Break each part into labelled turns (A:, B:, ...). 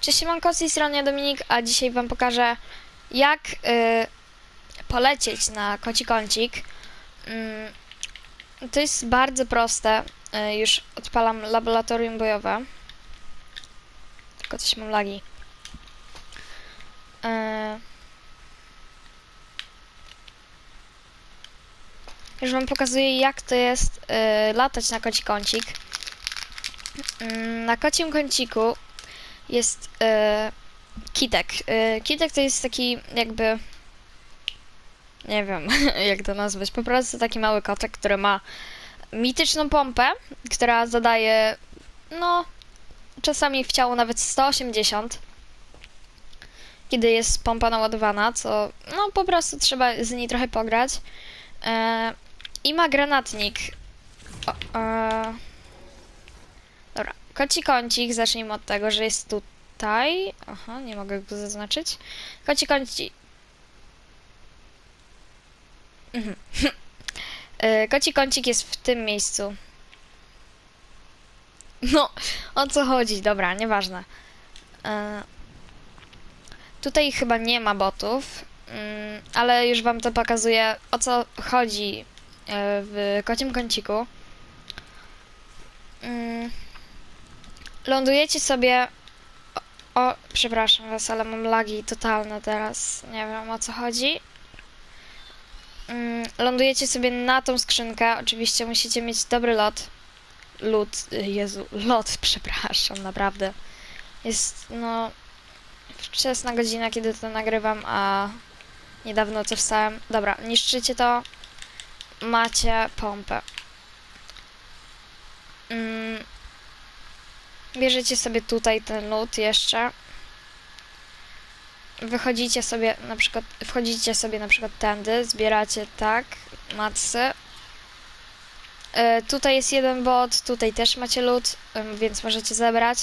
A: Cześć, siemanko, z tej strony Dominik, a dzisiaj wam pokażę jak y, polecieć na koci kącik. Mm, to jest bardzo proste. Y, już odpalam laboratorium bojowe. Tylko coś mam lagi. Y, już wam pokazuję jak to jest y, latać na koci kącik. Mm, Na kocim kąciku jest e, kitek. E, kitek to jest taki jakby. Nie wiem, jak to nazwać. Po prostu taki mały kotek, który ma mityczną pompę, która zadaje, no, czasami w ciało nawet 180. Kiedy jest pompa naładowana, co, no, po prostu trzeba z niej trochę pograć. E, I ma granatnik. O, e, koci kącik, zacznijmy od tego, że jest tutaj. Aha, nie mogę go zaznaczyć. Koci kącik. Mhm. E, koci kącik jest w tym miejscu. No, o co chodzi? Dobra, nieważne. E, Tutaj chyba nie ma botów, mm, ale już wam to pokazuję, o co chodzi e, w kocim kąciku. Mm. Lądujecie sobie. O, przepraszam was, ale mam lagi totalne teraz. Nie wiem o co chodzi. Mm, lądujecie sobie na tą skrzynkę. Oczywiście musicie mieć dobry lot. Lód, Jezu, lot, przepraszam, naprawdę. Jest, no, wczesna godzina, kiedy to nagrywam, a niedawno co wstałem. Dobra, niszczycie to. Macie pompę. Mm, Bierzecie sobie tutaj ten lód jeszcze. Wychodzicie sobie na przykład, wchodzicie sobie na przykład tędy, zbieracie tak, matsy. E, tutaj jest jeden bot, tutaj też macie lód, więc możecie zebrać.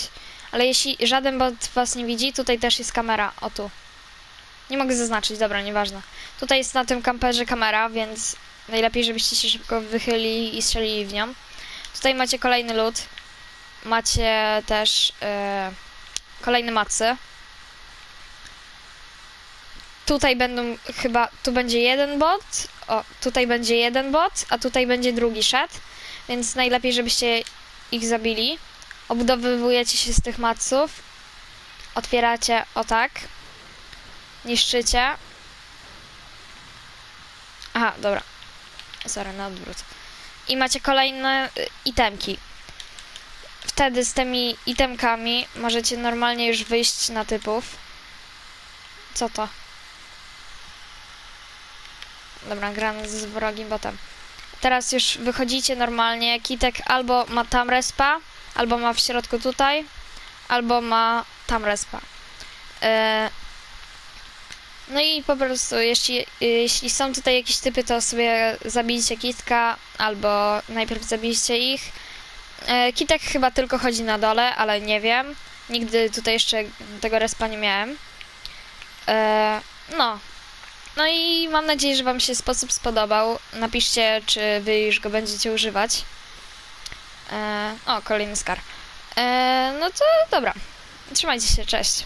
A: Ale jeśli żaden bot was nie widzi, tutaj też jest kamera, o tu. Nie mogę zaznaczyć, dobra, nieważne. Tutaj jest na tym kamperze kamera, więc najlepiej, żebyście się szybko wychylili i strzelili w nią. Tutaj macie kolejny lód macie też e, kolejne macy. Tutaj będą chyba, tu będzie jeden bot, o, tutaj będzie jeden bot, a tutaj będzie drugi szedł, więc najlepiej, żebyście ich zabili. Obudowywujecie się z tych maców, otwieracie o tak, niszczycie. Aha, dobra. Sorry, na odwrót. I macie kolejne y, itemki wtedy z tymi itemkami możecie normalnie już wyjść na typów. Co to? Dobra, gram z wrogim botem. Teraz już wychodzicie normalnie. Kitek albo ma tam respa, albo ma w środku tutaj, albo ma tam respa. E, no i po prostu, jeśli, jeśli są tutaj jakieś typy, to sobie zabijcie kitka, albo najpierw zabijcie ich. E, Kitek chyba tylko chodzi na dole, ale nie wiem. Nigdy tutaj jeszcze tego respa nie miałem. E, no. No i mam nadzieję, że Wam się sposób spodobał. Napiszcie, czy Wy już go będziecie używać. E, o, kolejny skar. No to dobra. Trzymajcie się, cześć.